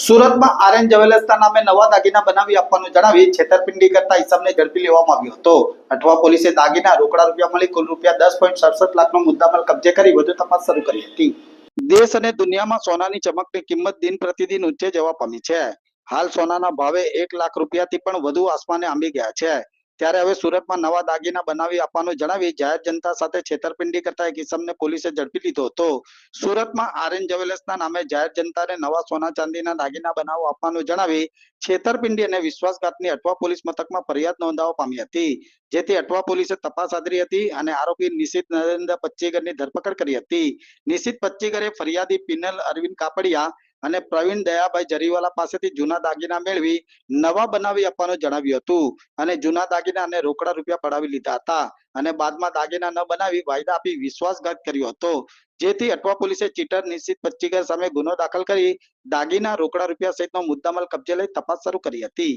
સુરતમાં આર્યન જવેલર્સના નામે નવા દાગીના બનાવી આપવાનું જણાવી છેતરપિંડી કરતા ઇસમને ઝડપી લેવામાં આવ્યો હતો. અઠવા પોલીસે દાગીના રોકડા રૂપિયા મળી કુલ રૂપિયા દસ પોઈન્ટ સડસઠ લાખનો મુદ્દામાલ કબજે કરી વધુ તપાસ શરૂ કરી હતી. દેશ અને દુનિયામાં સોનાની ચમકની કિંમત દિન પ્રતિદિન ઊંચે જવા પામી છે. હાલ સોનાના ભાવે એક લાખ રૂપિયાથી પણ વધુ આસમાને આંબી ગયા છે. ત્યારે હવે સુરતમાં નવા દાગીના બનાવી આપવાનું જણાવી જાહેર જનતા સાથે છેતરપિંડી કરતા એક ઇસમને પોલીસે ઝડપી લીધો હતો. સુરતમાં આર્યન જ્વેલર્સના નામે જાહેર જનતાને નવા સોના ચાંદીના દાગીના બનાવો આપવાનું જણાવી છેતરપિંડી અને વિશ્વાસઘાતની અટવા પોલીસ મથકમાં ફરિયાદ નોંધાવવા પામી હતી. જેથી અટવા પોલીસે તપાસ આદરી હતી અને આરોપી નિશિત નરેન્દ્ર પચ્ચીગરની ધરપકડ કરી હતી. નિશિત પચ્ચીગરે ફરિયાદી પિનલ અરવિંદ કાપડિયા અને પ્રવીણ દયાભાઈ જરીવાલા પાસેથી જૂના દાગીના મેળવી, નવા બનાવી આપવાનું જણાવ્યું હતું. અને જૂના દાગીના અને રોકડા રૂપિયા પડાવી લીધા હતા. અને બાદમાં દાગીના ન બનાવી વાયદા આપી વિશ્વાસઘાત કર્યો હતો. જેથી અટવા પોલીસે ચીટર નિશ્ચિત પચ્ચીગર સામે ગુનો દાખલ કરી દાગીના રોકડા રૂપિયા સહિતનો મુદ્દામાલ કબજે લઈ તપાસ શરૂ કરી હતી.